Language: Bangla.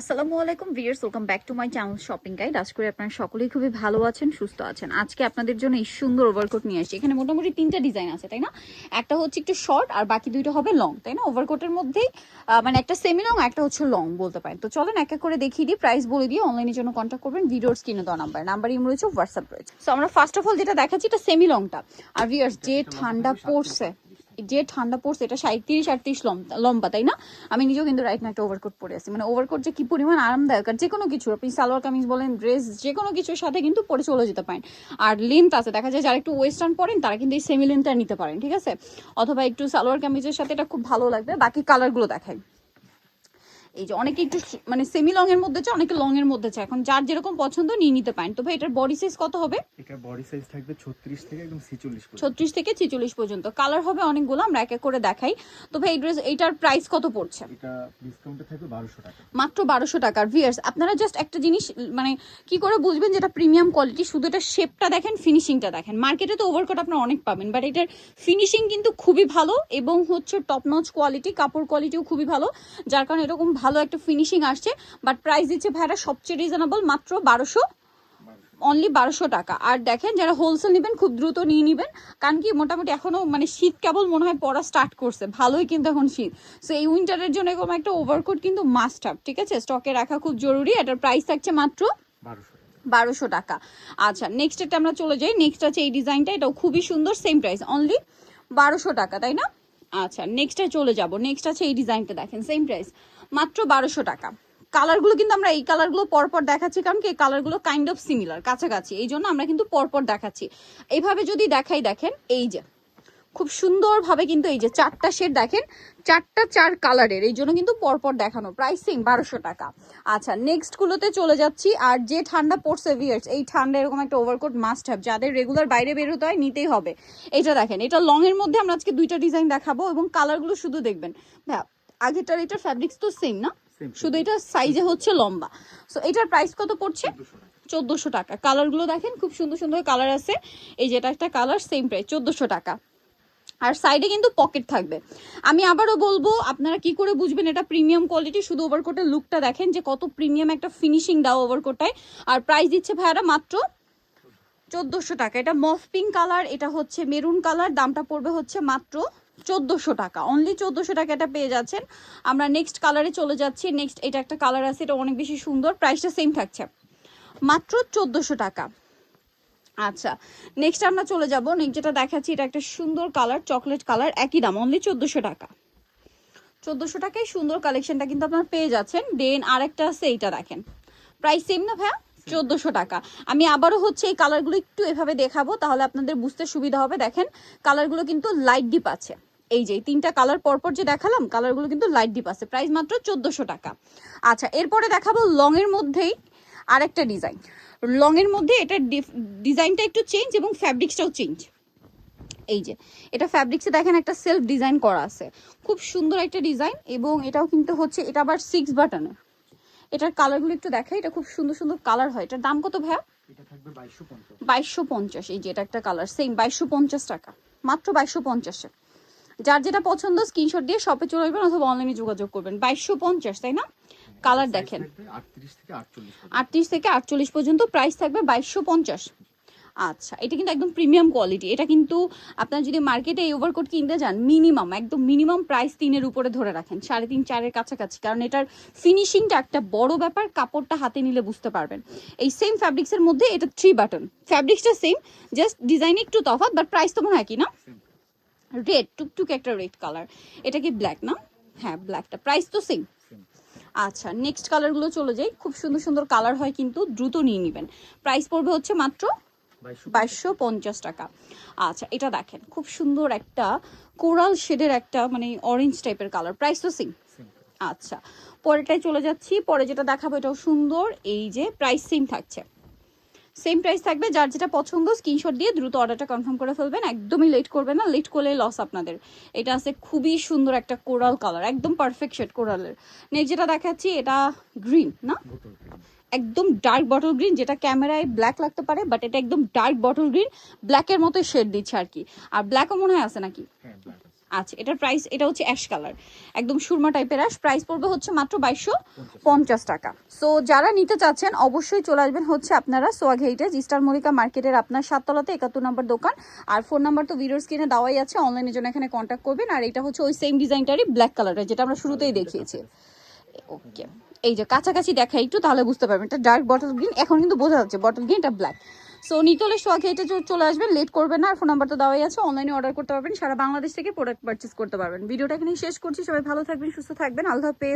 আসসালামু আলাইকুম viewers welcome back to my channel shopping guide. আজ করে আপনারা সকলেই খুবই ভালো আছেন সুস্থ আছেন। আজকে আপনাদের জন্য এই সুন্দর ওভারকোট নিয়ে আসছি। এখানে মোটামুটি তিনটা ডিজাইন আছে তাই না? একটা হচ্ছে একটু শর্ট আর বাকি দুইটা হবে লং তাই না? ওভারকোটের মধ্যেই মানে একটা সেমি লং একটা হচ্ছে লং বলতে পারেন। তো চলেন এক এক করে দেখিয়ে দিই প্রাইস বলে দিয়ে অনলাইনের জন্য কন্ট্যাক্ট করবেন ভিডিওর স্ক্রিনে দেওয়া নাম্বার। নাম্বার ইম রয়েছে হোয়াটসঅ্যাপ রয়েছে। সো আমরা ফার্স্ট অফ অল যেটা দেখাচ্ছি এটা সেমি লংটা আর ভিয়ার্স যে ঠান্ডা পড়ছে যে ঠান্ডা পড়ছে, এটা সাঁত্রিশ আটত্রিশ লম্বা, তাই না? আমি নিজেও কিন্তু রাইট না একটা ওভারকোট পরে আছি। মানে ওভারকোট যে কি পরিমাণ আরামদায়ক আর যে কোনো কিছু। আপনি সালোয়ার কামিজ বলেন ড্রেস যে কোনো কিছুর সাথে কিন্তু পরে চলে যেতে পারেন। আর লেন্থ আছে। দেখা যায় যারা একটু ওয়েস্টার্ন পরেন, তারা কিন্তু এই সেমি লেন্থটা নিতে পারেন, ঠিক আছে? অথবা একটু সালোয়ার কামিজের সাথে এটা খুব ভালো লাগবে। বাকি কালারগুলো দেখাই। এই যে অনেকে একটু মানে সেমি লং এর মধ্যে চায় অনেকে লং এর মধ্যে চায়। এখন যার যেরকম পছন্দ নিয়ে নিতে পারেন। তো ভাই এটার বডি সাইজ কত হবে? এটা বডি সাইজ থাকবে ছত্রিশ থেকে একদম ছিচল্লিশ পর্যন্ত। ছত্রিশ থেকে ছিচল্লিশ পর্যন্ত। কালার হবে অনেকগুলো আমরা এক এক করে দেখাই। তো ভাই এই ড্রেস এইটার প্রাইস কত পড়ছে? এটা ডিসকাউন্টে থাকবে বারোশো টাকা। মাত্র বারোশো টাকার ভিয়ার্স আপনারা জাস্ট একটা জিনিস মানে কি করে বুঝবেন যেটা প্রিমিয়াম কোয়ালিটি শুধু এটা শেপটা দেখেন ফিনিশিংটা দেখেন। মার্কেটে তো ওভারকোট আপনারা অনেক পাবেন বাট এটার ফিনিশিং কিন্তু খুবই ভালো এবং হচ্ছে টপ নচ কোয়ালিটি কাপড় কোয়ালিটিও খুবই ভালো। যার কারণে এরকম ভালো একটা ফিনিশিং আসছে বাট প্রাইস দিচ্ছে ভাইরা সবচেয়ে রিজনেবল মাত্র বারোশো অনলি বারোশো টাকা। আর দেখেন যারা হোলসেল নেবেন খুব দ্রুত নিয়ে নেবেন কারণ কি মোটামুটি এখনও মানে শীত কেবল মনে হয় পড়া স্টার্ট করছে ভালোই কিন্তু এখন শীত। সো এই উইন্টারের জন্য এরকম একটা ওভারকোট কিন্তু মাস্ট আপ ঠিক আছে? স্টকে রাখা খুব জরুরি এটার প্রাইস থাকছে মাত্র বারোশো টাকা। বারোশো টাকা। আচ্ছা নেক্সট এটা আমরা চলে যাই নেক্সট আছে এই ডিজাইনটা এটাও খুবই সুন্দর সেম প্রাইস অনলি বারোশো টাকা তাই না? আচ্ছা নেক্সটে চলে যাব। নেক্সট আছে এই ডিজাইনটা দেখেন সেম প্রাইস মাত্র বারোশো টাকা। কালারগুলো কিন্তু আমরা এই কালারগুলো পরপর দেখাচ্ছি, কারণ কি এই কালারগুলো কাইন্ড অফ সিমিলার কাছাকাছি। এই জন্য আমরা কিন্তু পরপর দেখাচ্ছি। এইভাবে যদি দেখাই দেখেন, এই যে খুব সুন্দরভাবে কিন্তু এই যে চারটা শেড দেখেন চারটা চার কালারের এই জন্য কিন্তু পরপর দেখানো প্রাইসিং বারোশো টাকা। আচ্ছা নেক্সট গুলোতে চলে যাচ্ছি আর যে ঠান্ডা পড়ছে ভিয়ার্স এই ঠান্ডা এরকম একটা ওভারকোট মাস্ট হ্যাভ যাদের রেগুলার বাইরে বেরোতে হয় নিতেই হবে। এটা দেখেন এটা লং এর মধ্যে আমরা আজকে দুইটা ডিজাইন দেখাবো এবং কালারগুলো শুধু দেখবেন। ভাইয়া আগেরটার এটার ফ্যাব্রিক্স তো সেম না? শুধু এটা সাইজে হচ্ছে লম্বা। সো এটার প্রাইস কত পড়ছে? চোদ্দোশো টাকা। কালারগুলো দেখেন খুব সুন্দর সুন্দর কালার আছে। এই যেটা একটা কালার সেম প্রাইস চোদ্দোশো টাকা। আর সাইডে কিন্তু পকেট থাকবে। আমি আবারও বলব, আপনারা কি করে বুঝবেন এটা প্রিমিয়াম কোয়ালিটি শুধু ওভারকোটের লুকটা দেখেন যে কত প্রিমিয়াম একটা ফিনিশিং দাও ওভারকোটায় আর প্রাইস দিচ্ছে ভাইয়ারা মাত্র চোদ্দোশো টাকা। এটা মফ পিঙ্ক কালার এটা হচ্ছে মেরুন কালার দামটা পড়বে হচ্ছে মাত্র চোদ্দোশো টাকা। অনলি চোদ্দোশো টাকা এটা পেয়ে যাচ্ছেন। আমরা নেক্সট কালারে চলে যাচ্ছি। নেক্সট এটা একটা কালার আছে, এটা অনেক বেশি সুন্দর। প্রাইসটা সেম থাকছে। মাত্র চোদ্দোশো টাকা। আচ্ছা নেক্সট আমরা চলে যাব। নেক্সট যেটা দেখাচ্ছি এটা একটা সুন্দর কালার চকলেট কালার একই দাম অনলি চোদ্দোশো টাকা। চোদ্দোশো টাকায় সুন্দর কালেকশনটা কিন্তু আপনার পেয়ে যাচ্ছেন। দেন আরেকটা আছে এইটা দেখেন। প্রাইস সেম না ভাইয়া? চোদ্দোশো টাকা। আমি আবারও হচ্ছে এই কালারগুলো একটু এভাবে দেখাবো তাহলে আপনাদের বুঝতে সুবিধা হবে। দেখেন কালারগুলো কিন্তু লাইট ডিপ আছে। এই যে তিনটা কালার পরপর যে দেখালাম কালারগুলো কিন্তু লাইট ডিপ আছে। প্রাইস মাত্র চোদ্দোশো টাকা। আচ্ছা এরপরে দেখাবো লং এর মধ্যেই আরেকটা ডিজাইন লং এর মধ্যে এটা ডিজাইনটা একটু চেঞ্জ এবং ফ্যাব্রিক্সটাও চেঞ্জ এই যে এটা ফ্যাব্রিক্সে দেখেন একটা সেলফ ডিজাইন করা আছে। খুব সুন্দর একটা ডিজাইন এবং এটাও কিন্তু হচ্ছে এটা আবার সিক্স বাটনের এটার কালারগুলো একটু দেখাই এটা খুব সুন্দর সুন্দর কালার হয়। এটার দাম কত ভাইয়া? বাইশশো পঞ্চাশ। এই যে এটা একটা কালার সেম বাইশশো পঞ্চাশ টাকা। মাত্র বাইশশো পঞ্চাশে। যার যেটা পছন্দ স্ক্রিনশট দিয়ে শপে চলে যাবেন অথবা অনলাইনে যোগাযোগ করবেন। বাইশশো পঞ্চাশ তাই না? কালার দেখেন। আটত্রিশ থেকে আটচল্লিশ পর্যন্ত। প্রাইস থাকবে বাইশশো পঞ্চাশ। আচ্ছা এটা কিন্তু একদম প্রিমিয়াম কোয়ালিটি এটা কিন্তু আপনার যদি মার্কেটে এই ওভারকোট কিনতে যান মিনিমাম একদম মিনিমাম প্রাইস তিনের উপরে ধরে রাখেন সাড়ে তিন চারের কাছাকাছি। কারণ এটার ফিনিশিংটা একটা বড় ব্যাপার কাপড়টা হাতে নিলে বুঝতে পারবেন। এই সেম ফ্যাব্রিক্সের মধ্যে এটা থ্রি বাটন ফ্যাব্রিক্সটা সেম জাস্ট ডিজাইন একটু তফাৎ বাট প্রাইস তো মনে হয় কি না? রেড টুকটুক একটা রেড কালার এটা কি ব্ল্যাক না? হ্যাঁ ব্ল্যাকটা প্রাইস তো সেম আচ্ছা নেক্সট কালারগুলো চলে যাই। খুব সুন্দর সুন্দর কালার হয় কিন্তু দ্রুত নিয়ে নেবেন। প্রাইস পড়বে হচ্ছে মাত্র বাইশশো পঞ্চাশ টাকা। আচ্ছা এটা দেখেন খুব সুন্দর একটা কোরাল শেডের একটা মানে অরেঞ্জ টাইপের কালার প্রাইস তো সেম আচ্ছা পরেরটাই চলে যাচ্ছি। পরে যেটা দেখাবো এটাও সুন্দর। এই যে প্রাইস সেম থাকছে। সেম প্রাইস থাকবে, যার যেটা পছন্দ স্ক্রিনশট দিয়ে দ্রুত অর্ডারটা কনফার্ম করে ফেলবেন। একদমই লেট করবেন না লেট করলে লস আপনাদের। এটা আছে খুবই সুন্দর একটা কোরাল কালার একদম পারফেক্ট শেড কোরালের নেক্সট যেটা দেখাচ্ছি, এটা গ্রিন না? একদম ডার্ক বটল গ্রিন যেটা ক্যামেরায় ব্ল্যাক লাগতে পারে বাট এটা একদম ডার্ক বটল গ্রিন ব্ল্যাকের মতো শেড দিচ্ছে আর কি। আর ব্ল্যাকও মনে হয় আছে নাকি? হ্যাঁ। আচ্ছা এটার প্রাইস এটা হচ্ছে অ্যাশ কালার একদম সুরমা টাইপের অ্যাশ প্রাইস পড়বে হচ্ছে মাত্র বাইশশো পঞ্চাশ টাকা। সো যারা নিতে চাচ্ছেন, অবশ্যই চলে আসবেন হচ্ছে আপনারা সোয়াঘেইটে জিস্টার মরিকা মার্কেটের আপনার সাততলাতে একাত্তর নম্বর দোকান। আর ফোন নাম্বার তো ভিডিওর স্ক্রিনে দেওয়াই আছে। অনলাইনের জন্য এখানে কন্ট্যাক্ট করবেন। আর এটা হচ্ছে ওই সেম ডিজাইনটারই ব্ল্যাক কালারের যেটা আমরা শুরুতেই দেখিয়েছি। ওকে এই যে কাছাকাছি দেখা একটু, তাহলে বুঝতে পারবেন। এটা ডার্ক বটল গ্রিন এখন কিন্তু বোঝা যাচ্ছে বটল গ্রিন এটা ব্ল্যাক সো নিতলে শখে এটা চলে আসবেন লেট করবেন না, আর ফোন নাম্বার তো দেওয়াই আছে অনলাইনে অর্ডার করতে পারবেন, সারা বাংলাদেশ থেকে প্রোডাক্ট পারচেস করতে পারবেন। ভিডিওটা এখানে শেষ করছি, সবাই ভালো থাকবেন, সুস্থ থাকবেন, আল্লাহ হাফেজ।